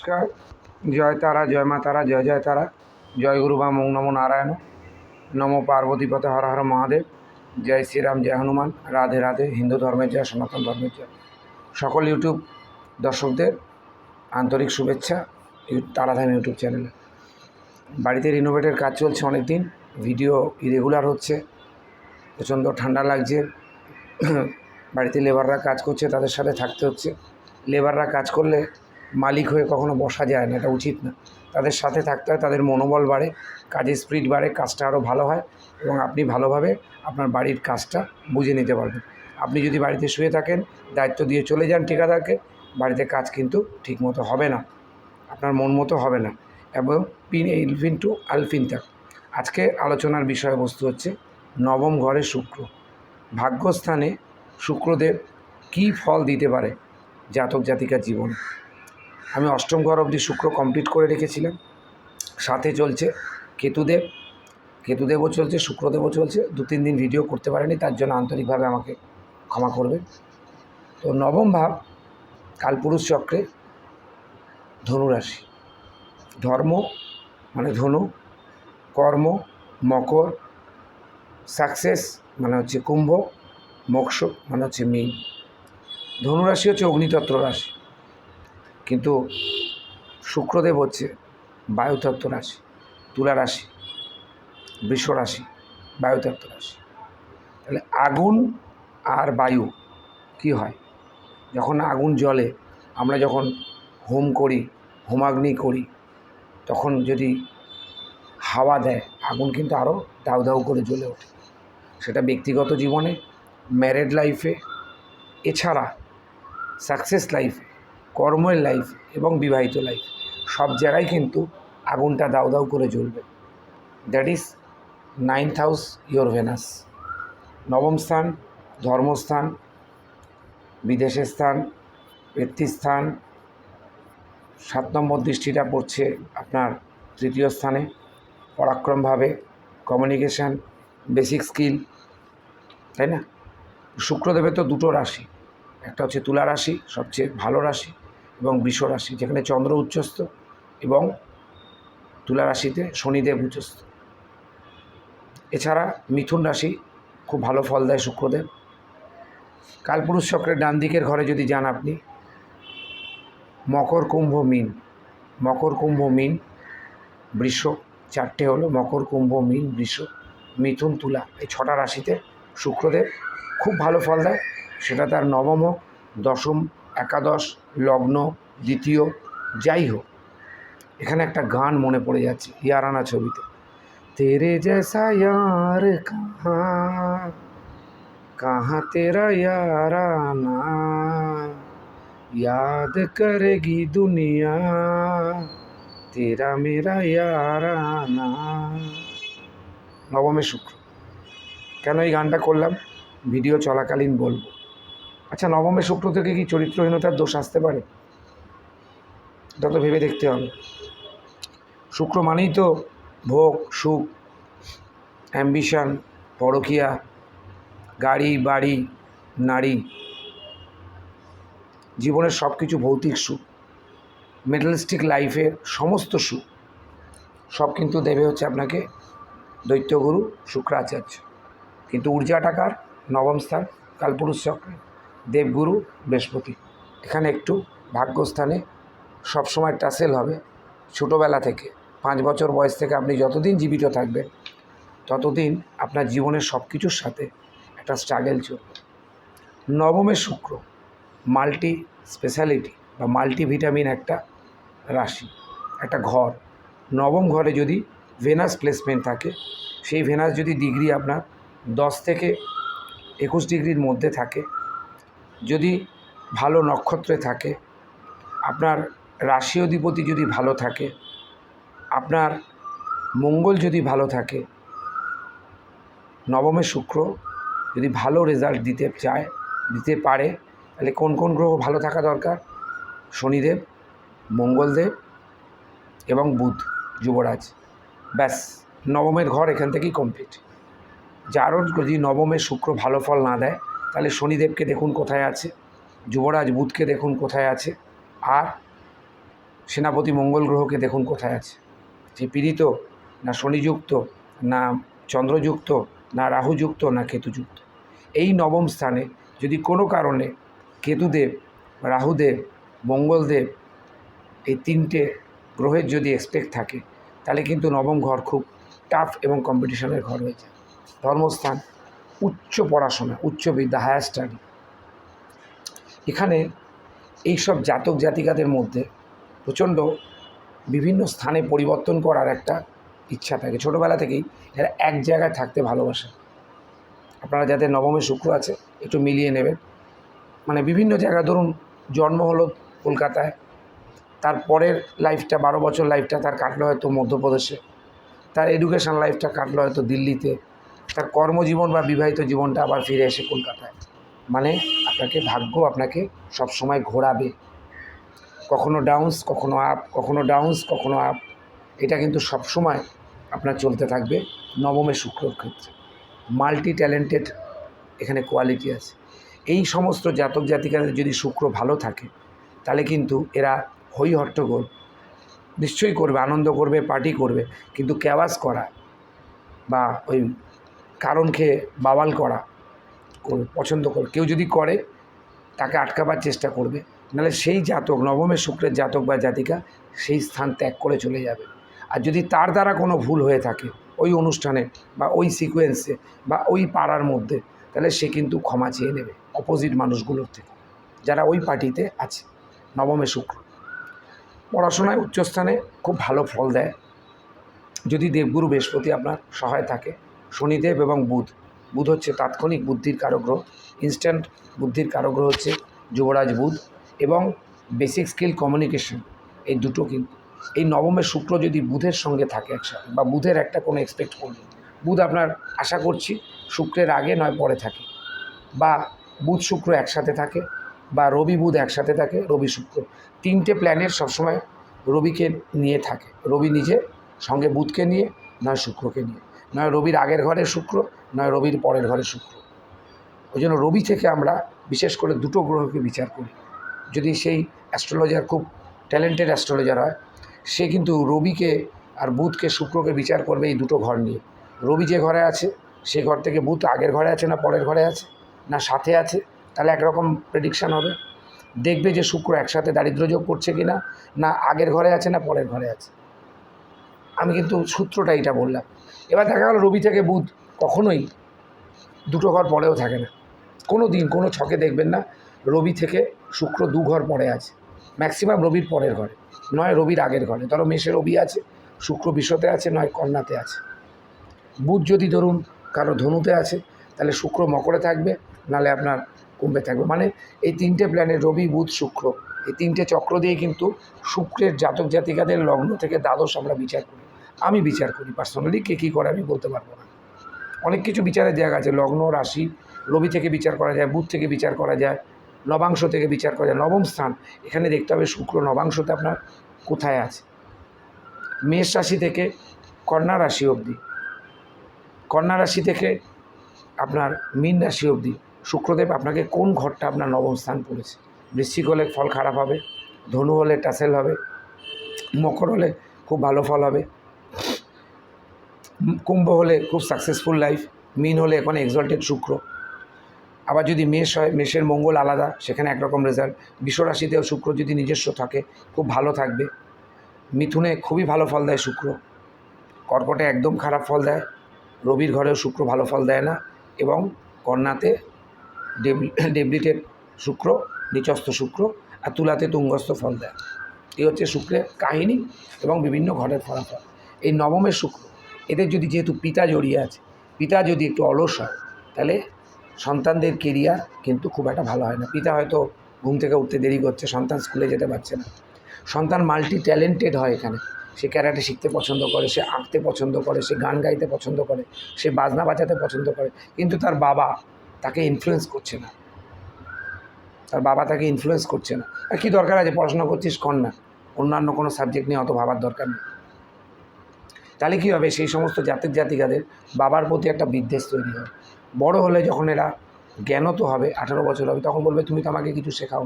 নমস্কার। জয় তারা, জয় মা তারা, জয় জয় তারা। জয় গুরু বা মৌ নমো নারায়ণ। নমো পার্বতী পথে হর হর মহাদেব। জয় শ্রীরাম, জয় হনুমান। রাধে রাধে। হিন্দু ধর্মের জয়, সনাতন ধর্মের জয়। সকল ইউটিউব দর্শকদের আন্তরিক শুভেচ্ছা তারাধাম ইউটিউব চ্যানেলে। বাড়িতে রিনোভেটের কাজ চলছে অনেক দিন ভিডিও ইরেগুলার হচ্ছে। প্রচণ্ড ঠান্ডা লাগছে। বাড়িতে লেবাররা কাজ করছে, তাদের সাথে থাকতে হচ্ছে। লেবাররা কাজ করলে মালিক হয়ে কখনো বসা যায় না, এটা উচিত না। তাদের সাথে থাকতে হয়, তাদের মনোবল বাড়ে, কাজের স্পিড বাড়ে, কাজটা আরও ভালো হয় এবং আপনি ভালোভাবে আপনার বাড়ির কাজটা বুঝে নিতে পারবেন। আপনি যদি বাড়িতে শুয়ে থাকেন, দায়িত্ব দিয়ে চলে যান ঠিকাদারকে, বাড়িতে কাজ কিন্তু ঠিকমতো হবে না, আপনার মন মতো হবে না। এবং পিন ইলফিন টু আলফিন থাক আজকে আলোচনার বিষয়বস্তু হচ্ছে নবম ঘরে শুক্র। ভাগ্যস্থানে শুক্রদেব কী ফল দিতে পারে জাতক জাতিকার জীবনে? আমি অষ্টম ঘর অবধি শুক্র কমপ্লিট করে রেখেছিলাম। সাথে চলছে কেতুদেব। কেতুদেবও চলছে, শুক্রদেবও চলছে। দু তিন দিন ভিডিও করতে পারেনি, তার জন্য আন্তরিকভাবে আমাকে ক্ষমা করবে। তো নবম ভাব কালপুরুষ চক্রে ধনুরাশি ধর্ম মানে ধনু, কর্ম মকর সাকসেস মানে হচ্ছে কুম্ভ, মোক্ষ মানে হচ্ছে মীন। ধনুরাশি হচ্ছে অগ্নিতত্ত্ব রাশি। কিন্তু শুক্রদেব হচ্ছে বায়ুতত্ত্ব রাশি, তুলা রাশি, বৃষ রাশি, বায়ুতত্ত্ব রাশি। তাহলে আগুন আর বায়ু কি হয়? যখন আগুন জ্বলে, আমরা যখন হোম করি, হোমাগ্নি করি, তখন যদি হাওয়া দেয়, আগুন কিন্তু আরও দাউ দাউ করে জ্বলে ওঠে। সেটা ব্যক্তিগত জীবনে ম্যারেড লাইফে এছাড়া সাকসেস লাইফে কর্মের লাইফ এবং বিবাহিত লাইফ সব জায়গায় কিন্তু আগুনটা দাউ দাউ করে জ্বলবে। That is ninth house your Venus নবম স্থান, ধর্মস্থান, বিদেশের স্থান ব্যক্তিস্থান সাত নম্বর দৃষ্টিটা পড়ছে আপনার তৃতীয় স্থানে। পরাক্রমভাবে কমিউনিকেশান বেসিক স্কিল তাই না? শুক্রদেবের তো দুটো রাশি। একটা হচ্ছে তুলা রাশি, সবচেয়ে ভালো রাশি। এবং বৃষ রাশি, যেখানে চন্দ্র উচ্চস্থ এবং তুলা রাশিতে শনিদেব উচ্চস্থ। এছাড়া মিথুন রাশি খুব ভালো ফল দেয় শুক্রদেব। কালপুরুষ চক্রের ডান দিকের ঘরে যদি যান আপনি, মকর, কুম্ভ, মিন। মকর, কুম্ভ, মিন, বৃষ, চারটে হলো মকর, কুম্ভ, মিন, বৃষ, মিথুন, তুলা। এই ছটা রাশিতে শুক্রদেব খুব ভালো ফল দেয়। সেটা তার নবম হোক, দশম একাদশ, লগ্ন, দ্বিতীয়, যাই হোক, এখানে একটা গান মনে পড়ে যাচ্ছে, ইয়ারানা ছবিতে। তেরে জেসা ইয়ার কাহা কাহা তেরা ইয়ারানা याद करेगी दुनिया तेरा मेरा याराना নবমে শুক্র। কেন এই গানটা করলাম? ভিডিও চলাকালীন বলব। আচ্ছা নবমে শুক্র থেকে কি চরিত্রহীনতার দোষ আসতে পারে? এটা তো ভেবে দেখতে হবে। শুক্র মানেই তো ভোগ, সুখ অ্যাম্বিশন পরকিয়া, গাড়ি, বাড়ি, নারী। জীবনের সব কিছু ভৌতিক সুখ মেটালিস্টিক লাইফের সমস্ত সুখ, সব কিন্তু দেবে হচ্ছে আপনাকে দৈত্যগুরু শুক্রাচার্য। কিন্তু ঊর্জা টাকার নবম স্থান, কালপুরুষ চক্রে। দেবগুরু, বৃহস্পতি। এখানে একটু ভাগ্যস্থানে সবসময় টাসেল হবে। ছোটোবেলা থেকে, পাঁচ বছর বয়স থেকে আপনি যতদিন জীবিত থাকবেন, ততদিন আপনার জীবনের সব কিছুর সাথে একটা স্ট্রাগেল চলবে। নবমে শুক্র মাল্টি স্পেশালিটি বা মাল্টিভিটামিন একটা রাশি, একটা ঘর। নবম ঘরে যদি ভেনাস প্লেসমেন্ট থাকে, সেই ভেনাস যদি ডিগ্রি আপনার দশ থেকে একুশ ডিগ্রির মধ্যে থাকে যদি ভালো নক্ষত্রে থাকে, আপনার রাশি অধিপতি যদি ভালো থাকে, আপনার মঙ্গল যদি ভালো থাকে, নবমে শুক্র যদি ভালো রেজাল্ট দিতে চায়, দিতে পারে, তাহলে কোন কোন গ্রহ ভালো থাকা দরকার? শনিদেব, মঙ্গলদেব এবং বুধ, যুবরাজ। ব্যাস, নবমের ঘর এখান থেকেই কমপ্লিট যারও যদি নবমে শুক্র ভালো ফল না দেয় তাহলে শনিদেবকে দেখুন কোথায় আছে, যুবরাজ বুধকে দেখুন কোথায় আছে, আর সেনাপতি মঙ্গল গ্রহকে দেখুন কোথায় আছে। যে পীড়িত, না শনিযুক্ত, না চন্দ্রযুক্ত, না রাহুযুক্ত, না কেতুযুক্ত। এই নবম স্থানে যদি কোনো কারণে কেতুদেব, রাহুদেব, মঙ্গলদেব এই তিনটে গ্রহের যদি এক্সপেক্ট থাকে, তাহলে কিন্তু নবম ঘর খুব টাফ এবং কম্পিটিশনের ঘর হয়ে যায়। ধর্মস্থান উচ্চ পড়াশোনা, উচ্চ বিদ্যা হায়ার স্টাডি এখানে এইসব জাতক জাতিকাদের মধ্যে প্রচণ্ড বিভিন্ন স্থানে পরিবর্তন করার একটা ইচ্ছা থাকে। ছোটোবেলা থেকেই এরা এক জায়গায় থাকতে ভালোবাসে। আপনারা যাদের নবমে শুক্র আছে, একটু মিলিয়ে নেবেন। মানে বিভিন্ন জায়গায় ধরুন, জন্ম হলো কলকাতায়, তার পরের লাইফটা বারো বছর লাইফটা তার কাটলো হয়তো মধ্যপ্রদেশে, তার এডুকেশন লাইফটা কাটলো হয়তো দিল্লিতে তার কর্মজীবন বা বিবাহিত জীবনটা আবার ফিরে এসে কলকাতায়। মানে আপনাকে ভাগ্য আপনাকে সবসময় ঘোরাবে। কখনো ডাউন্স কখনো আপ কখনো ডাউন্স কখনো আপ এটা কিন্তু সবসময় আপনার চলতে থাকবে নবমে শুক্রর ক্ষেত্রে। মাল্টি ট্যালেন্টেড এখানে কোয়ালিটি আছে। এই সমস্ত জাতক জাতিকাদের যদি শুক্র ভালো থাকে, তাহলে কিন্তু এরা হই হট্টগোল। নিশ্চয়ই করবে, আনন্দ করবে পার্টি করবে। কিন্তু ক্যাওয়াস করা বা ওই কারণ খেয়ে বাওয়াল করা করবে পছন্দ করে। কেউ যদি করে, তাকে আটকাবার চেষ্টা করবে। নাহলে সেই জাতক নবমের শুক্রের জাতক বা জাতিকা সেই স্থান ত্যাগ করে চলে যাবে। আর যদি তার দ্বারা কোনো ভুল হয়ে থাকে, ওই অনুষ্ঠানে বা ওই সিকোয়েন্সে বা ওই পাড়ার মধ্যে, তাহলে সে কিন্তু ক্ষমা চেয়ে নেবে অপোজিট মানুষগুলোর থেকে, যারা ওই পার্টিতে আছে, নবমে শুক্র। পড়াশোনায় উচ্চস্থানে খুব ভালো ফল দেয়। যদি দেবগুরু বৃহস্পতি আপনার সহায় থাকে শনিদেব এবং বুধ। বুধ হচ্ছে তাৎক্ষণিক বুদ্ধির কারগ্রহ। ইনস্ট্যান্ট বুদ্ধির কারগ্রহ হচ্ছে যুবরাজ বুধ এবং বেসিক স্কিল কমিউনিকেশন এই দুটো কিন্তু এই নবমের শুক্র যদি বুধের সঙ্গে থাকে একসাথে বা বুধের একটা কোনো এক্সপেক্ট করবে। বুধ আপনার আশা করছি শুক্রের আগে নয় পরে থাকে বা বুধ শুক্র একসাথে থাকে বা রবি বুধ একসাথে থাকে, রবি শুক্র। তিনটে প্ল্যানেট সবসময় রবিকে নিয়ে থাকে। রবি নিজে, সঙ্গে বুধকে নিয়ে, নয় শুক্রকে নিয়ে। নয় রবির আগের ঘরে শুক্র নয় রবির পরের ঘরে শুক্র। ওই জন্য রবি থেকে আমরা বিশেষ করে দুটো গ্রহকে বিচার করি। যদি সেই অ্যাস্ট্রোলজার খুব ট্যালেন্টেড অ্যাস্ট্রোলজার হয়, সে কিন্তু রবিকে আর বুধকে শুক্রকে বিচার করবে এই দুটো ঘর নিয়ে। রবি যে ঘরে আছে, সে ঘর থেকে বুধ আগের ঘরে আছে না পরের ঘরে আছে, না সাথে আছে, তাহলে একরকম প্রেডিকশান হবে। দেখবে যে শুক্র একসাথে দারিদ্র্য যোগ করছে কি না না আগের ঘরে আছে না পরের ঘরে আছে। আমি কিন্তু সূত্রটা এটা বললাম। এবার দেখা গেল রবি থেকে বুধ কখনোই দুটো ঘর পরেও থাকে না। কোনো দিন কোনো ছকে দেখবেন না, রবি থেকে শুক্র দু ঘর পরে আছে। ম্যাক্সিমাম রবির পরের ঘরে, নয় রবির আগের ঘরে। ধরো মেষে রবি আছে, শুক্র বিশ্বতে আছে, নয় কন্যাতে আছে। বুধ যদি ধরুন কারও ধনুতে আছে, তাহলে শুক্র মকরে থাকবে, নালে আপনার কুম্ভে থাকবে। মানে এই তিনটে প্ল্যানে রবি, বুধ, শুক্র, এই তিনটে চক্র দিয়ে কিন্তু শুক্রের জাতক জাতিকাদের লগ্ন থেকে দ্বাদশ আমরা বিচার করি। আমি বিচার করি পার্সোনালি কে কী করে আমি বলতে পারব না। অনেক কিছু বিচারের জায়গা আছে লগ্ন, রাশি রবি থেকে বিচার করা যায়, বুধ থেকে বিচার করা যায় নবাংশ থেকে বিচার করা যায়, নবম স্থান, এখানে দেখতে হবে শুক্র নবাংশতে আপনার কোথায় আছে। মেষ রাশি থেকে কন্যা রাশি অবধি, কন্যা রাশি থেকে আপনার মীন রাশি অবধি, শুক্রদেব আপনাকে কোন ঘরটা আপনার নবম স্থান পড়েছে? বৃশ্চিক হলে ফল খারাপ হবে, ধনু হলে টাসেল হবে, মকর হলে খুব ভালো ফল হবে কুম্ভ হলে খুব সাকসেসফুল লাইফ মিন হলে এখন এক্সল্টেড শুক্র। আবার যদি মেষ হয়, মেষের মঙ্গল আলাদা, সেখানে একরকম রেজাল্ট বিশ্বরাশিতেও শুক্র যদি নিজস্ব থাকে, খুব ভালো থাকবে। মিথুনে খুবই ভালো ফল দেয় শুক্র। কর্কটে একদম খারাপ ফল দেয়। রবির ঘরেও শুক্র ভালো ফল দেয় না। এবং কন্যাতে ডেবলিটেড শুক্র, নিচস্থ শুক্র, আর তুলাতে তুঙ্গস্থ ফল দেয়। এই হচ্ছে শুক্রের কাহিনী এবং বিভিন্ন ঘরের ফলাফল। এই নবমের শুক্র এদের যদি যেহেতু পিতা জড়িয়ে আছে, পিতা যদি একটু অলস হয়, তাহলে সন্তানদের কেরিয়ার কিন্তু খুব একটা ভালো হয় না। পিতা হয়তো ঘুম থেকে উঠতে দেরি করছে, সন্তান স্কুলে যেতে পারছে না। সন্তান মাল্টি ট্যালেন্টেড হয় এখানে। সে ক্যারাটে শিখতে পছন্দ করে, সে আঁকতে পছন্দ করে, সে গান গাইতে পছন্দ করে, সে বাজনা বাজাতে পছন্দ করে, কিন্তু তার বাবা তাকে ইনফ্লুয়েন্স করছে না। তার বাবা তাকে ইনফ্লুয়েন্স করছে না। আর কী দরকার আছে? পড়াশোনা করছিস? কর না। অন্যান্য কোনো সাবজেক্ট নিয়ে অত ভাবার দরকার নেই। তাহলে কী হবে? সেই সমস্ত জাতিক জাতিকাদের বাবার প্রতি একটা বিদ্বেষ তৈরি হয়। বড় হলে যখন এরা জ্ঞানত হবে, আঠারো বছর হবে, তখন বলবে, তুমি তো আমাকে কিছু শেখাও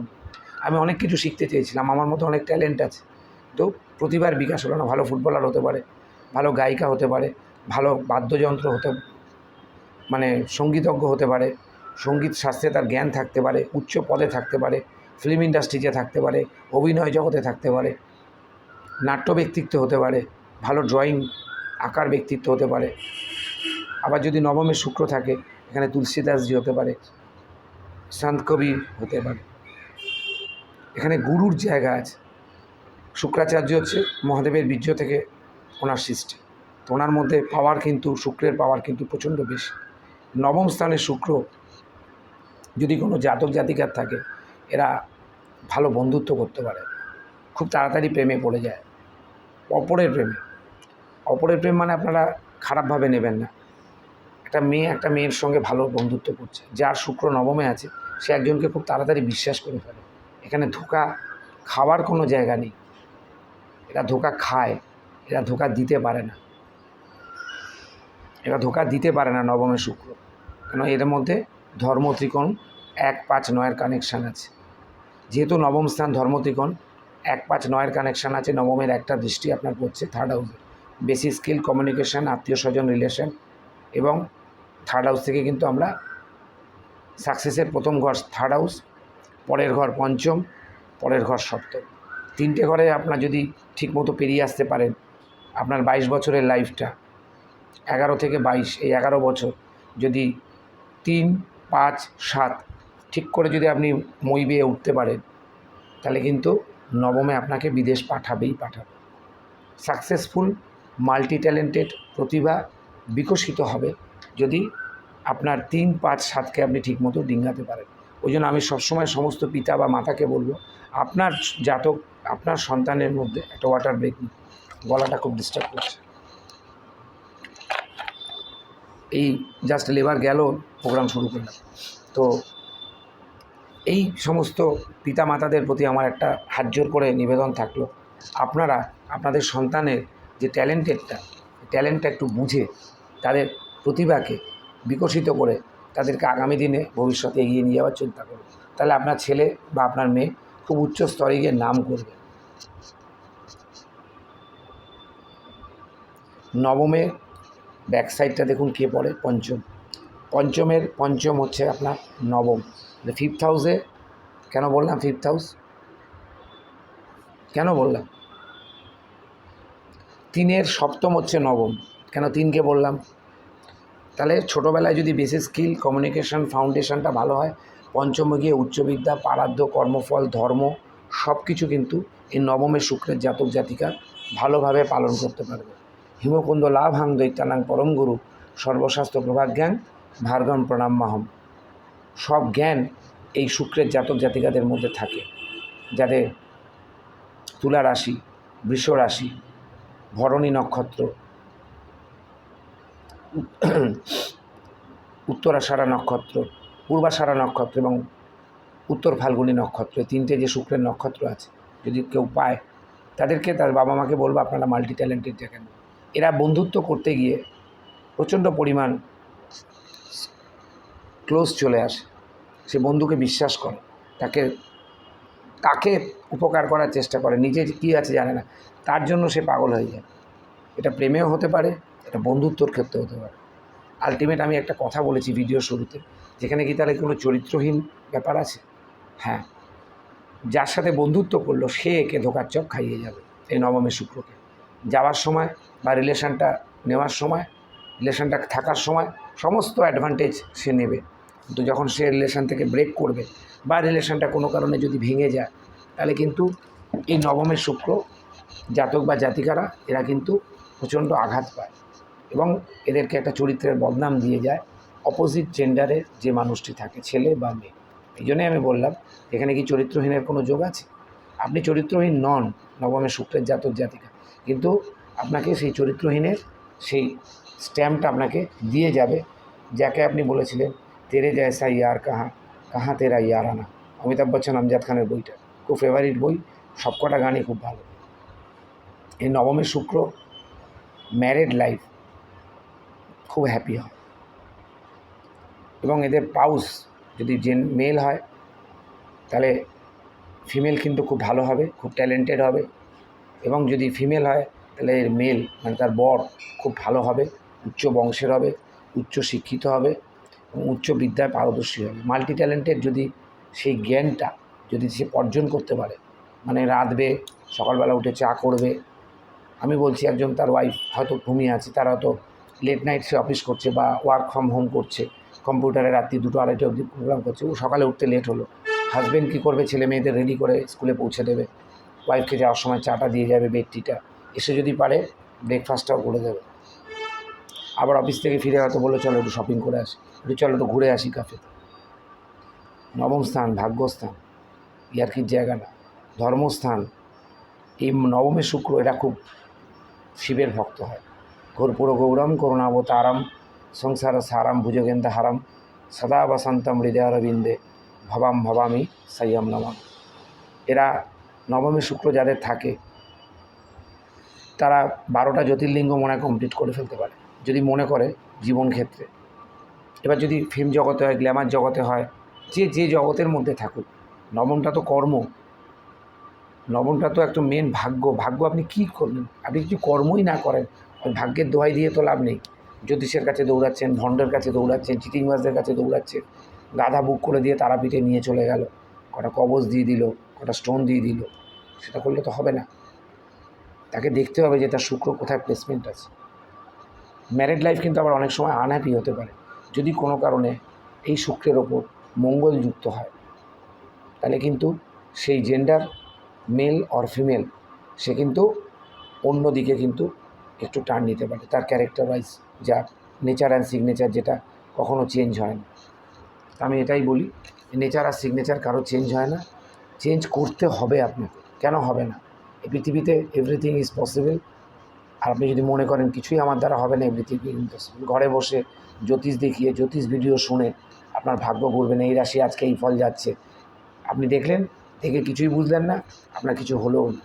আমি অনেক কিছু শিখতে চেয়েছিলাম। আমার মতো অনেক ট্যালেন্ট আছে। তো প্রতিভার বিকাশ হলো না। ভালো ফুটবলার হতে পারে, ভালো গায়িকা হতে পারে, ভালো বাদ্যযন্ত্র হতে মানে সঙ্গীতজ্ঞ হতে পারে, সংগীত শাস্ত্রে তার জ্ঞান থাকতে পারে, উচ্চ পদে থাকতে পারে ফিল্ম ইন্ডাস্ট্রিতে থাকতে পারে, অভিনয় জগতে থাকতে পারে, নাট্য ব্যক্তিত্ব হতে পারে, ভালো ড্রয়িং আঁকার ব্যক্তিত্ব হতে পারে। আবার যদি নবমে শুক্র থাকে, এখানে তুলসীদাসজি হতে পারে, সন্ত কবি হতে পারে। এখানে গুরুর জায়গা আছে। শুক্রাচার্য হচ্ছে মহাদেবের বীর্য থেকে ওনার সৃষ্টি। তো ওনার মধ্যে পাওয়ার কিন্তু, শুক্রের পাওয়ার কিন্তু প্রচণ্ড বেশি। নবম স্থানে শুক্র, যদি কোনো জাতক জাতিকার থাকে, এরা ভালো বন্ধুত্ব করতে পারে। খুব তাড়াতাড়ি প্রেমে পড়ে যায়। অপরের প্রেমে। অপরের প্রেম মানে আপনারা খারাপভাবে নেবেন না। একটা মেয়ে একটা মেয়ের সঙ্গে ভালো বন্ধুত্ব করছে, যার শুক্র নবমে আছে, সে একজনকে খুব তাড়াতাড়ি বিশ্বাস করে ফেলে। এখানে ধোকা খাওয়ার কোনো জায়গা নেই। এরা ধোকা খায়, এরা ধোকা দিতে পারে না। এরা ধোকা দিতে পারে না নবমে শুক্র। কেন? এর মধ্যে ধর্ম ত্রিকোণ এক পাঁচ নয়ের কানেকশান আছে। যেহেতু নবম স্থান ধর্ম ত্রিকোণ এক পাঁচ নয়ের কানেকশান আছে, নবমের একটা দৃষ্টি আপনার পড়ছে থার্ড হাউসে বেশি স্কিল, কমিউনিকেশান আত্মীয় স্বজন রিলেশন এবং থার্ড হাউস থেকে কিন্তু আমরা সাকসেসের প্রথম ঘর থার্ড হাউস পরের ঘর পঞ্চম, পরের ঘর সপ্তম। তিনটে ঘরে আপনার যদি ঠিকমতো পেরিয়ে আসতে পারেন, আপনার বাইশ বছরের লাইফটা এগারো থেকে বাইশ, এই এগারো বছর যদি তিন, পাঁচ, সাত ঠিক করে যদি আপনি মই বেয়ে উঠতে পারেন, তাহলে কিন্তু নবমে আপনাকে বিদেশ পাঠাবেই পাঠাবে। সাকসেসফুল মাল্টি ট্যালেন্টেড প্রতিভা বিকশিত হবে যদি আপনার তিন, পাঁচ, সাতকে আপনি ঠিকমতো ডিঙ্গাতে পারেন। ওই জন্য আমি সবসময় সমস্ত পিতা বা মাতাকে বলব, আপনার জাতক, আপনার সন্তানের মধ্যে একটা ওয়াটার ব্রেক গলাটা খুব ডিস্টার্ব করছে। এই জাস্ট লেবার গেল প্রোগ্রাম শুরু করলাম। তো এই সমস্ত পিতা মাতাদের প্রতি আমার একটা হাত করে নিবেদন থাকল, আপনারা, আপনাদের সন্তানের যে ট্যালেন্টেডটা ট্যালেন্টটা একটু বুঝে তাদের প্রতিভাকে বিকশিত করে তাদেরকে আগামী দিনে ভবিষ্যতে এগিয়ে নিয়ে যাওয়ার চিন্তা করুন। তাহলে আপনার ছেলে বা আপনার মেয়ে খুব উচ্চ স্তরে গিয়ে নাম করবে। নবমের ব্যাক সাইডটা দেখুন কে পড়ে? পঞ্চম। পঞ্চমের, পঞ্চম হচ্ছে আপনার নবম। ফিফথ হাউসে কেন বললাম ফিফথ হাউস কেন বললাম? তিনের সপ্তম হচ্ছে নবম। কেন তিনকে বললাম? তাহলে ছোটোবেলায় যদি বেশি স্কিল, কমিউনিকেশন, ফাউন্ডেশনটা ভালো হয় পঞ্চমে গিয়ে উচ্চবিদ্যা পারাধ্য কর্মফল, ধর্ম সব কিছু কিন্তু এই নবমের শুক্রের জাতক জাতিকা ভালোভাবে পালন করতে পারবে। হিমকুন্দ লাভাং দৈত্যানাং পরম গুরু সর্বশাস্ত্র প্রভাজ্ঞান ভার্গম প্রণাম মাহম। সব জ্ঞান এই শুক্রের জাতক জাতিকাদের মধ্যে থাকে। যাদের তুলা রাশি, বৃষ রাশি ভরণী নক্ষত্র। উত্তরাষাঢ়া নক্ষত্র পূর্বাষাঢ়া নক্ষত্র এবং উত্তর ফাল্গুনী নক্ষত্র তিনটে যে শুক্রের নক্ষত্র আছে, যদি কেউ পায়, তাদেরকে তার বাবা মাকে বলব আপনারা মাল্টি ট্যালেন্টেড দেখেন। এরা বন্ধুত্ব করতে গিয়ে প্রচণ্ড পরিমাণ ক্লোজ চলে আসে। সে বন্ধুকে বিশ্বাস করে, তাকে তাকে উপকার করার চেষ্টা করে, নিজে কী আছে জানে না। তার জন্য সে পাগল হয়ে যায়। এটা প্রেমেও হতে পারে, এটা বন্ধুত্বর ক্ষেত্রে হতে পারে। আলটিমেট আমি একটা কথা বলেছি ভিডিও শুরুতে, যেখানে কি তাহলে কোনো চরিত্রহীন ব্যাপার আছে? হ্যাঁ। যার সাথে বন্ধুত্ব করল, সে একে ধোকার চক খাইয়ে যাবে এই নবমী শুক্রকে। যাওয়ার সময় বা রিলেশনটা নেওয়ার সময় রিলেশনটা থাকার সময়, সমস্ত অ্যাডভান্টেজ সে নেবে। কিন্তু যখন সে রিলেশন থেকে ব্রেক করবে বা রিলেশনটা কোনো কারণে যদি ভেঙে যায়, তাহলে কিন্তু এই নবমের শুক্র জাতক বা জাতিকারা, এরা কিন্তু প্রচণ্ড আঘাত পায় এবং এদেরকে একটা চরিত্রের বদনাম দিয়ে যায় অপোজিট জেন্ডারের যে মানুষটি থাকে, ছেলে বা মেয়ে। এই জন্যই আমি বললাম, এখানে কি চরিত্রহীনের কোনো যোগ আছে? আপনি চরিত্রহীন নন নবমের শুক্রের জাতক, জাতিকা, কিন্তু আপনাকে সেই চরিত্রহীনের সেই স্ট্যাম্পটা আপনাকে দিয়ে যাবে, যাকে আপনি বলেছিলেন, তেরে জয়সা ইয়ার কাহা। কাহা তেরা ইয়ার আনা অমিতাভ বচ্চন আমজাদ খানের বইটা খুব ফেভারিট বই সবকটা গানই খুব ভালো এই নবমের শুক্র ম্যারেড লাইফ খুব হ্যাপি হয় এবং এদের পাউস যদি জেন মেল হয় তাহলে ফিমেল কিন্তু খুব ভালো হবে খুব ট্যালেন্টেড হবে এবং যদি ফিমেল হয় তাহলে এর মেল মানে তার বর খুব ভালো হবে উচ্চ বংশের হবে উচ্চ শিক্ষিত হবে উচ্চ বিদ্যায় পারদর্শী হবে। মাল্টি ট্যালেন্টের যদি সেই জ্ঞানটা যদি সে অর্জন করতে পারে মানে রাঁধবে, সকালবেলা উঠে চা করবে। আমি বলছি একজন তার ওয়াইফ হয়তো ঘুমিয়ে আছে, তার হয়তো লেট নাইট সে অফিস করছে বা ওয়ার্ক ফ্রম হোম করছে কম্পিউটারে রাত্রি দুটো আড়াইটে অবধি প্রোগ্রাম করছে, ও সকালে উঠতে লেট হলো। হাজব্যান্ড কী করবে? ছেলে মেয়েদের রেডি করে স্কুলে পৌঁছে দেবে। ওয়াইফকে যাওয়ার সময় চাটা দিয়ে যাবে বেড টিটা এসে যদি পারে ব্রেকফাস্টটাও করে দেবে। আবার অফিস থেকে ফিরে হয়তো বলল, চলো একটু শপিং করে আসি। একটু চলো একটু ঘুরে আসি কাফেতে নবম স্থান, ভাগ্যস্থান, ইয়ার্কির জায়গা না ধর্মস্থান। এই নবমে শুক্র এরা খুব শিবের ভক্ত হয়। কর্পূর গৌরম, করুণাবতারম, সংসার সারাম, ভুজগেন্দা হারাম, সদা বসন্তম হৃদয়রবিন্দে ভবাম ভবামি সাইয়াম নমাম এরা নবমী শুক্র যাদের থাকে, তারা বারোটা জ্যোতির্লিঙ্গ মনে কমপ্লিট করে ফেলতে পারে। যদি মনে করে জীবন ক্ষেত্রে এবার যদি ফিল্ম জগতে হয় গ্ল্যামার জগতে হয়, যে যে জগতের মধ্যে থাকুক নবমটা তো কর্ম। নবমটা তো একটা মেন ভাগ্য। ভাগ্য আপনি কী করবেন আপনি কিছু কর্মই না করেন ভাগ্যের দোহাই দিয়ে তো লাভ নেই। জ্যোতিষের কাছে দৌড়াচ্ছেন, ভণ্ডের কাছে দৌড়াচ্ছেন চিটিংবাজদের কাছে দৌড়াচ্ছেন গাধা বুক করে দিয়ে তারাপীঠে নিয়ে চলে গেল, কটা কবজ দিয়ে দিল, কটা স্টোন দিয়ে দিল, সেটা করলে তো হবে না। তাকে দেখতে হবে যে তার শুক্র কোথায় প্লেসমেন্ট আছে। ম্যারিড লাইফ কিন্তু আবার অনেক সময় আনহ্যাপি হতে পারে। যদি কোনো কারণে এই শুক্রের ওপর মঙ্গল যুক্ত হয়, তাহলে কিন্তু সেই জেন্ডার মেল অর ফিমেল সে কিন্তু অন্য দিকে কিন্তু একটু টার্ন নিতে পারে। তার ক্যারেক্টার ওয়াইজ যা নেচার অ্যান্ড সিগনেচার যেটা কখনো চেঞ্জ হয় না। আমি এটাই বলি নেচার আর সিগনেচার কারও চেঞ্জ হয় না। চেঞ্জ করতে হবে আপনাকে। কেন হবে না? পৃথিবীতে এভরিথিং ইজ পসিবল আর আপনি যদি মনে করেন কিছুই আমার দ্বারা হবে না এভরিথিং ইম্পসিবল ঘরে বসে জ্যোতিষ দেখিয়ে, জ্যোতিষ ভিডিও শুনে আপনার ভাগ্য করবেন এই রাশি আজকে এই ফল যাচ্ছে। আপনি দেখলেন, দেখে কিছুই বুঝলেন না, আপনার কিছু হলেও না।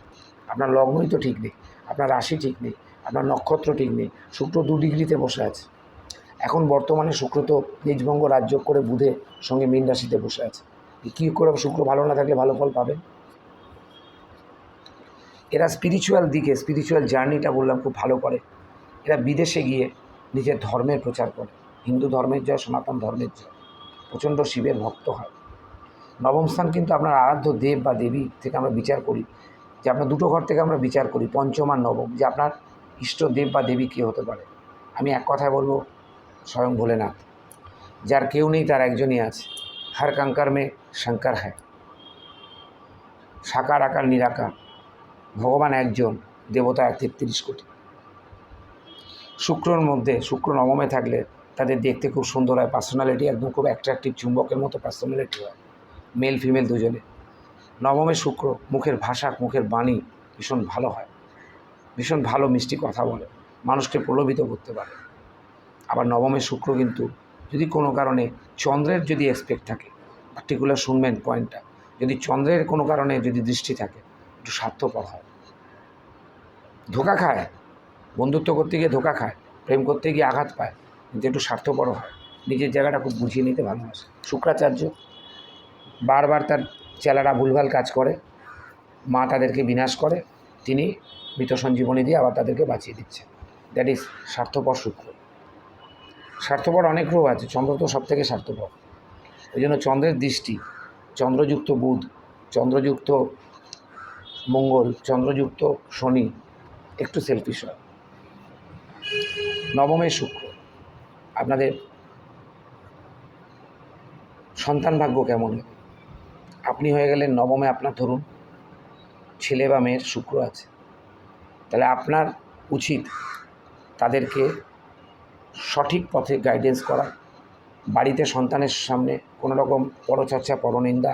আপনার লগ্নই তো ঠিক নেই, আপনার রাশি ঠিক নেই, আপনার নক্ষত্র ঠিক নেই, শুক্র দু ডিগ্রিতে বসে আছে। এখন বর্তমানে শুক্র তো নিজভঙ্গ রাজ্য করে বুধে সঙ্গে মীন রাশিতে বসে আছে। কী করে শুক্র ভালো না থাকলে ভালো ফল পাবেন? এরা স্পিরিচুয়াল দিকে স্পিরিচুয়াল জার্নিটা বললাম খুব ভালো করে। এরা বিদেশে গিয়ে নিজের ধর্মের প্রচার করে। হিন্দু ধর্মের জয়, সনাতন ধর্মের জয়। প্রচণ্ড শিবের ভক্ত হয়। নবম স্থান কিন্তু আপনার আরাধ্য দেব বা দেবী থেকে আমরা বিচার করি। যে আপনার দুটো ঘর থেকে আমরা বিচার করি, পঞ্চম আর নবম। যে আপনার ইষ্ট দেব বা দেবী কী হতে পারে। আমি এক কথায় বলব, স্বয়ং ভোলেনাথ। যার কেউ নেই, তার একজনই আছে। হার কাঙ্কার মে শঙ্কর হ্যাঁ সাকার আকার নিরাকার। ভগবান একজন, দেবতা তেত্রিশ কোটি। শুক্রর মধ্যে, শুক্র নবমে থাকলে তাদের দেখতে খুব সুন্দর হয় পার্সোনালিটি একদম খুব অ্যাট্রাকটিভ চুম্বকের মতো পার্সোনালিটি হয় মেল ফিমেল দুজনে। নবমে শুক্র, মুখের ভাষা, মুখের বাণী ভীষণ ভালো হয়, ভীষণ ভালো মিষ্টি কথা বলে, মানুষকে প্রলোভিত করতে পারে। আবার নবমে শুক্র কিন্তু যদি কোনো কারণে চন্দ্রের যদি এক্সপেক্ট থাকে পার্টিকুলার শুনবেন পয়েন্টটা যদি চন্দ্রের কোনো কারণে যদি দৃষ্টি থাকে, একটু স্বার্থপর হয়। ধোকা খায়। বন্ধুত্ব করতে গিয়ে ধোকা খায়, প্রেম করতে গিয়ে আঘাত পায়, কিন্তু একটু স্বার্থপর হয়। নিজের জায়গাটা খুব বুঝিয়ে নিতে ভালোবাসে। শুক্রাচার্য বারবার তার চেলারা ভুলভাল কাজ করে, মা তাদেরকে বিনাশ করে, তিনি মৃত সঞ্জীবনী দিয়ে আবার তাদেরকে বাঁচিয়ে দিচ্ছে। দ্যাট ইজ স্বার্থপর শুক্র। স্বার্থপর অনেক গ্রহ আছে, চন্দ্র তো সব থেকে স্বার্থপর। ওই জন্য চন্দ্রের দৃষ্টি, চন্দ্রযুক্ত বুধ, চন্দ্রযুক্ত মঙ্গল, চন্দ্রযুক্ত শনি একটু সেলফিশ হয়। নবমে শুক্র, আপনাদের সন্তান ভাগ্য কেমন? আপনি হয়ে গেলেন নবমে আপনার ধরুন, ছেলে বা মেয়ের শুক্র আছে। তাহলে আপনার উচিত তাদেরকে সঠিক পথে গাইডেন্স করা। বাড়িতে সন্তানের সামনে কোনো রকম পরচর্চা, পরনিন্দা,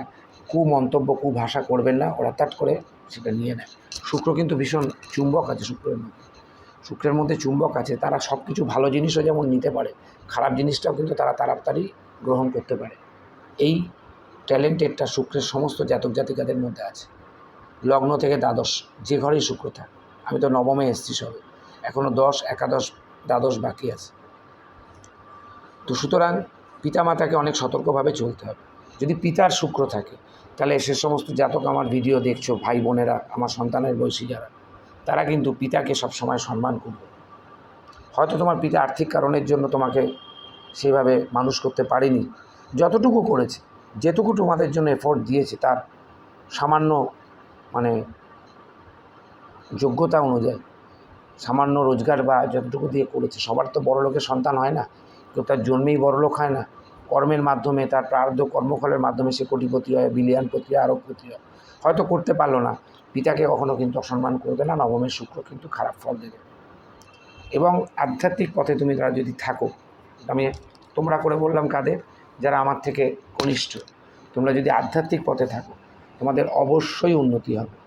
কুমন্তব্য, কুভাষা করবেন না। তাট করে সেটা নিয়ে নেয়। শুক্র কিন্তু ভীষণ চুম্বক আছে শুক্রের মধ্যে। শুক্রের মধ্যে চুম্বক আছে, তারা সব কিছু ভালো জিনিসও যেমন নিতে পারে, খারাপ জিনিসটাও কিন্তু তারা তাড়াতাড়ি গ্রহণ করতে পারে। এই ট্যালেন্টেডটা শুক্রের সমস্ত জাতক জাতিকাদের মধ্যে আছে। লগ্ন থেকে দ্বাদশ, যে ঘরেই শুক্র থাক। আমি তো নবমে এসছি সবে। এখনও দশ, একাদশ, দ্বাদশ বাকি আছে। তো সুতরাং পিতামাতাকে অনেক সতর্কভাবে চলতে হবে। যদি পিতার শুক্র থাকে তাহলে সে সমস্ত জাতক আমার ভিডিও দেখছ, ভাই বোনেরা, আমার সন্তানের বয়সী যারা, তারা কিন্তু পিতাকে সবসময় সম্মান করবে। হয়তো তোমার পিতা আর্থিক কারণের জন্য তোমাকে সেভাবে মানুষ করতে পারেনি। যতটুকু করেছে, যেটুকু তোমাদের জন্য এফোর্ট দিয়েছে, তার সামান্য মানে যোগ্যতা অনুযায়ী, সামান্য রোজগার বা যতটুকু দিয়ে করেছে, সবার তো বড় লোকের সন্তান হয় না। কেউ তার জন্মেই বড় লোক হয় না। কর্মের মাধ্যমে, তার প্রার্ধ কর্মফলের মাধ্যমে সে কোটিপতি হয় বিলিয়নপতি হয়, আরবপতি হয়। হয়তো করতে পারল না। পিতাকে কখনো কিন্তু অসম্মান করবে না, নবমের শুক্র কিন্তু খারাপ ফল দেবে। এবং আধ্যাত্মিক পথে তুমি তারা যদি থাকো আমি তোমরা করে বললাম কাদের? যারা আমার থেকে কনিষ্ঠ, তোমরা যদি আধ্যাত্মিক পথে থাকো, তোমাদের অবশ্যই উন্নতি হবে।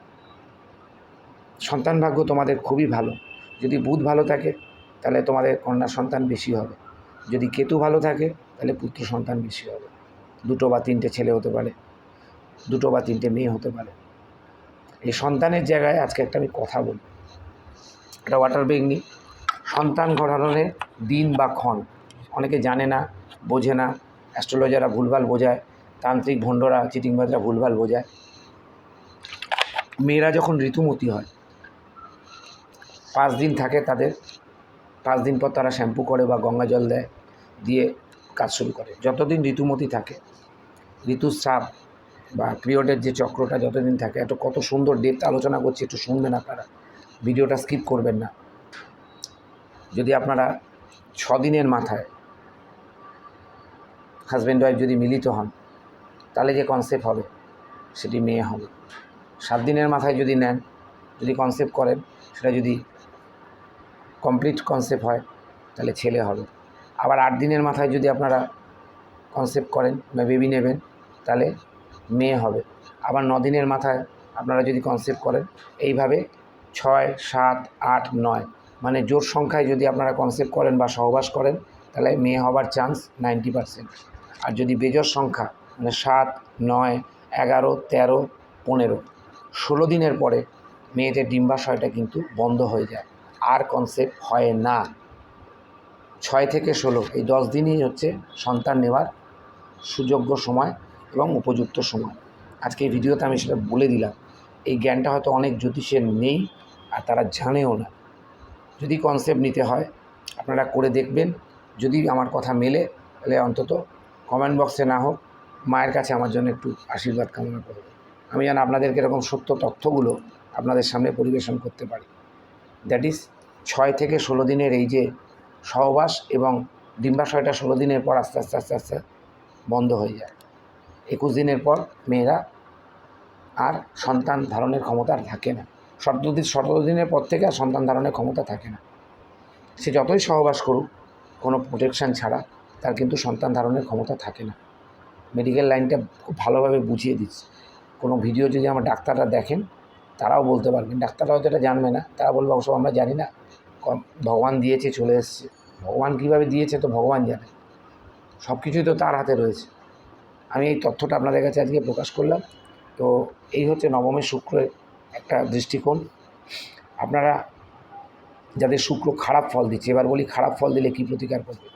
সন্তান ভাগ্য তোমাদের খুবই ভালো। যদি বুধ ভালো থাকে, তাহলে তোমাদের কন্যা সন্তান বেশি হবে। যদি কেতু ভালো থাকে তাহলে পুত্র সন্তান বেশি হবে। দুটো বা তিনটে ছেলে হতে পারে, দুটো বা তিনটে মেয়ে হতে পারে। এই সন্তানের জায়গায় আজকে একটা আমি কথা বলি এটা ওয়াটার ব্যাগ নিই। সন্তান গঠনের দিন বা ক্ষণ, অনেকে জানে না, বোঝে না। অ্যাস্ট্রোলজাররা ভুলভাল বোঝায়, তান্ত্রিক ভণ্ডরা, চিটিংবাজরা ভুলভাল বোঝায়। মেয়েরা যখন ঋতুমতি হয়, পাঁচ দিন থাকে তাদের, পাঁচ দিন পর তারা শ্যাম্পু করে বা গঙ্গা জল দেয়, দিয়ে কাজ শুরু করে। যতদিন ঋতুমতি থাকে, ঋতুস্রাব বা পিরিয়ডের যে চক্রটা যতদিন থাকে একটু কত সুন্দর ডেপথ আলোচনা করছি, একটু শুনবেন আপনারা। ভিডিওটা স্কিপ করবেন না। যদি আপনারা ছ দিনের মাথায় হাজব্যান্ড ওয়াইফ যদি মিলিত হন, তাহলে যে কনসেপ্ট হবে, সেটি মেয়ে হবে। সাত দিনের মাথায় যদি নেন, যদি কনসেপ্ট করেন, সেটা যদি কমপ্লিট কনসেপ্ট হয়, তাহলে ছেলে হবে। আবার আট দিনের মাথায় যদি আপনারা কনসেপ্ট করেন বা বেবি নেবেন, তাহলে মেয়ে হবে। আবার ন দিনের মাথায় আপনারা যদি কনসেপ্ট করেন, এইভাবে ছয়, সাত, আট, নয় মানে জোর সংখ্যায় যদি আপনারা কনসেপ্ট করেন বা সহবাস করেন, তাহলে মেয়ে হবার চান্স নাইনটি পারসেন্ট আর যদি বেজর সংখ্যা মানে সাত, নয়, এগারো, তেরো, পনেরো, ষোলো দিনের পরে মেয়েদের ডিম্বাশয়টা কিন্তু বন্ধ হয়ে যায়। আর কনসেপ্ট হয় না। ছয় থেকে ষোলো। এই দশ দিনই হচ্ছে সন্তান নেওয়ার সুযোগ্য সময় এবং উপযুক্ত সময়। আজকে এই ভিডিওতে আমি সেটা বলে দিলাম। এই জ্ঞানটা হয়তো অনেক জ্যোতিষের নেই আর তারা জানেও না। যদি কনসেপ্ট নিতে হয়, আপনারা করে দেখবেন। যদি আমার কথা মেলে, তাহলে অন্তত কমেন্ট বক্সে না হোক, মায়ের কাছে আমার জন্য একটু আশীর্বাদ কামনা করবেন আমি যেন আপনাদেরকে এরকম সত্য তথ্যগুলো আপনাদের সামনে পরিবেশন করতে পারি। দ্যাট ইজ ছয় থেকে ষোলো দিনের এই যে সহবাস এবং ডিম্বাশয়টা ষোলো দিনের পর আস্তে আস্তে আস্তে আস্তে বন্ধ হয়ে যায়। একুশ দিনের পর মেয়েরা আর সন্তান ধারণের ক্ষমতা আর থাকে না। সতেরো দিন, সতেরো দিনের পর থেকে আর সন্তান ধারণের ক্ষমতা থাকে না। সে যতই সহবাস করুক, কোনো প্রোটেকশান ছাড়া তার কিন্তু সন্তান ধারণের ক্ষমতা থাকে না। মেডিকেল লাইনটা খুব ভালোভাবে বুঝিয়ে দিচ্ছে। কোনো ভিডিও যদি আমার ডাক্তাররা দেখেন, তারাও বলতে পারবেন। ডাক্তাররা হয়তো এটা জানবে না, তারা বলবে অবশ্য আমরা জানি না। ভগবান দিয়েছে, চলে এসছে। ভগবান কীভাবে দিয়েছে তো ভগবান জানে। সব কিছুই তো তার হাতে রয়েছে। আমি এই তথ্যটা আপনাদের কাছে আজকে প্রকাশ করলাম। তো এই হচ্ছে নবমের শুক্রের একটা দৃষ্টিকোণ। আপনারা যাদের শুক্র খারাপ ফল দিচ্ছে, এবার বলি খারাপ ফল দিলে কী প্রতিকার করবে?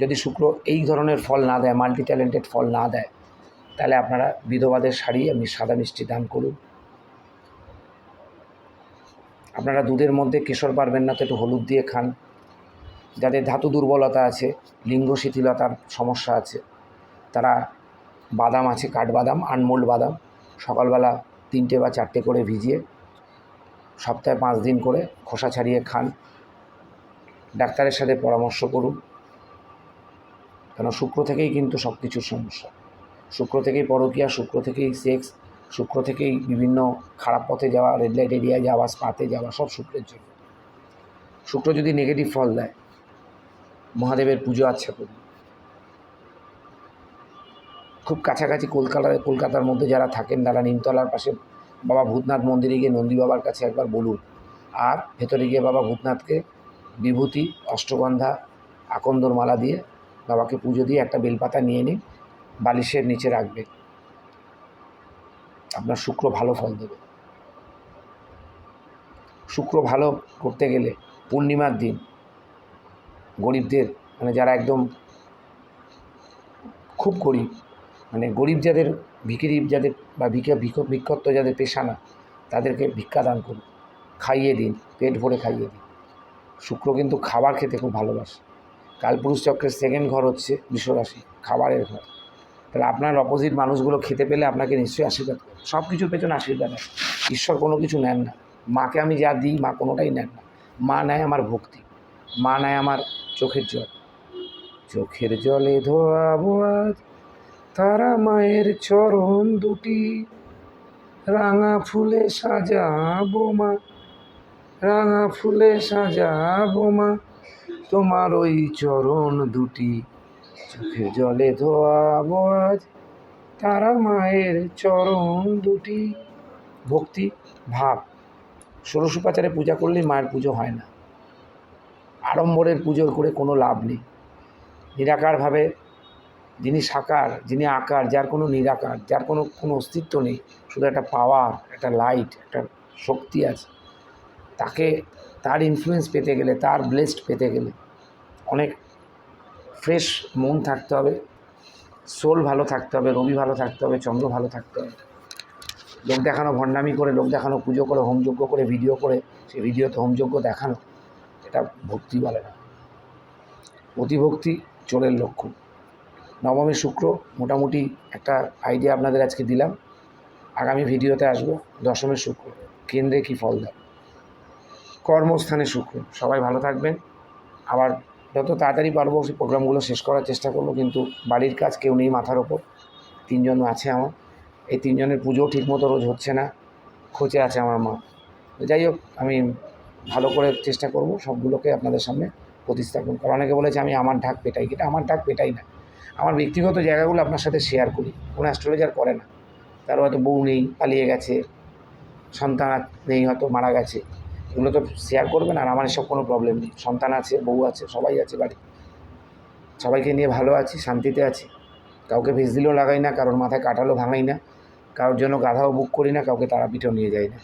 যদি শুক্র এই ধরনের ফল না দেয় মাল্টি ট্যালেন্টেড ফল না দেয়, তাহলে আপনারা বিধবাদের শাড়ি আপনি সাদা মিষ্টি দান করুন। আপনারা দুধের মধ্যে কেশর পারবেন না, তো একটু হলুদ দিয়ে খান। যাদের ধাতু দুর্বলতা আছে, লিঙ্গ শিথিলতার সমস্যা আছে, তারা বাদাম আছে, কাঠবাদাম, আনমোল্ড বাদাম, সকালবেলা তিনটে বা চারটে করে ভিজিয়ে সপ্তাহে পাঁচ দিন করে খোসা ছাড়িয়ে খান। ডাক্তারের সাথে পরামর্শ করুন। কেন, শুক্র থেকেই কিন্তু সব কিছুর সমস্যা। শুক্র থেকেই পরকীয়া, শুক্র থেকেই সেক্স শুক্র থেকেই বিভিন্ন খারাপ পথে যাওয়া রেড লাইট এরিয়ায় যাওয়া স্পাতে যাওয়া, সব শুক্রের জন্য। শুক্র যদি নেগেটিভ ফল দেয়, মহাদেবের পুজো আচ্ছা করুন খুব কাছাকাছি কলকাতায় কলকাতার মধ্যে যারা থাকেন, তারা নিমতলার পাশে বাবা ভূতনাথ মন্দিরে গিয়ে নন্দী বাবার কাছে একবার বলুন। আর ভেতরে গিয়ে বাবা ভূতনাথকে বিভূতি, অষ্টগন্ধা, আকন্দর মালা দিয়ে বাবাকে পুজো দিয়ে একটা বেলপাতা নিয়ে নিন, বালিশের নিচে রাখবে আপনার শুক্র ভালো ফল দেবে। শুক্র ভালো করতে গেলে পূর্ণিমার দিন গরিবদের মানে যারা একদম খুব গরিব মানে গরিব যাদের, ভিখিরি যাদের বা ভিক্ষা, ভিক্ষ, ভিক্ষত্ব যাদের পেশা না, তাদেরকে ভিক্ষা দান করুন, খাইয়ে দিন, পেট ভরে খাইয়ে দিন। শুক্র কিন্তু খাবার খেতে খুব ভালোবাসে। কালপুরুষ চক্রের সেকেন্ড ঘর হচ্ছে বিশ্বরাশি খাবারের ঘর। তাহলে আপনার অপোজিট মানুষগুলো খেতে পেলে আপনাকে নিশ্চয়ই আশীর্বাদ সব কিছুর পেছনে আশীর্বাদ আছে। ঈশ্বর কোনো কিছু নেন না। মাকে আমি যা দিই, মা কোনোটাই নেন না। মা নেয় আমার ভক্তি। মা নেয় আমার চোখের জল। চোখের জলে আজ তারা মায়ের চরণ দুটি। রাঙা ফুলে সাজাবো মা রাঙা ফুলে সাজাবো মা তোমার ওই চরণ দুটি। চোখের জলে ধোয়াবো আজ তারা মায়ের চরণ দুটি। ভক্তি, ভাব। ষোড়শোপাচারে পূজা করলেই মায়ের পুজো হয় না। আড়ম্বরের পুজো করে কোনো লাভ নেই। নিরাকারভাবে যিনি সাকার, যিনি আকার, যার কোনো নিরাকার, যার কোনো কোনো অস্তিত্ব নেই। শুধু একটা পাওয়ার একটা লাইট একটা শক্তি আছে। তাকে তার ইনফ্লুয়েন্স পেতে গেলে, তার ব্লেসড পেতে গেলে অনেক ফ্রেশ মন থাকতে হবে। সোল ভালো থাকতে হবে, রবি ভালো থাকতে হবে, চন্দ্র ভালো থাকতে হবে। লোক দেখানো ভণ্ডামি করে, লোক দেখানো পুজো করে, হোমযজ্ঞ করে, ভিডিও করে, সেই ভিডিওতে হোমযজ্ঞ দেখানো, এটা ভক্তি বলে না। অতিভক্তি চোরের লক্ষ্য। নবমী শুক্র মোটামুটি একটা আইডিয়া আপনাদের আজকে দিলাম। আগামী ভিডিওতে আসব দশমী শুক্র, কেন্দ্রে কী ফল দেয়? কর্মস্থানে শুক্র, সবাই ভালো থাকবেন। আবার যত তাড়াতাড়ি পারব সেই প্রোগ্রামগুলো শেষ করার চেষ্টা করব, কিন্তু বাড়ির কাজ কেউ নেই মাথার ওপর। তিনজন আছে আমার। এই তিনজনের পুজো ঠিকমতো রোজ হচ্ছে না। খোঁচে আছে আমার মা। যাই হোক, আমি ভালো করে চেষ্টা করব সবগুলোকে আপনাদের সামনে প্রতিস্থাপন করা। অনেকে বলেছে আমি আমার ঢাক পেটাই এটা আমার ঢাক পেটাই না। আমার ব্যক্তিগত জায়গাগুলো আপনার সাথে শেয়ার করি। কোনো অ্যাস্ট্রোলজার করে না। তার হয়তো বউ নেই, পালিয়ে গেছে, সন্তান নেই, হয়তো মারা গেছে। এগুলো তো শেয়ার করবেন আর আমার এসব কোনো প্রবলেম নেই। সন্তান আছে, বউ আছে, সবাই আছে বাড়ি। সবাইকে নিয়ে ভালো আছি, শান্তিতে আছি। কাউকে ভেজ দিলেও লাগাই না, কারোর মাথায় কাটালো ভাঙাই না, কারোর জন্য গাধাও বুক করি না, কাউকে তারাপীঠও নিয়ে যাই না।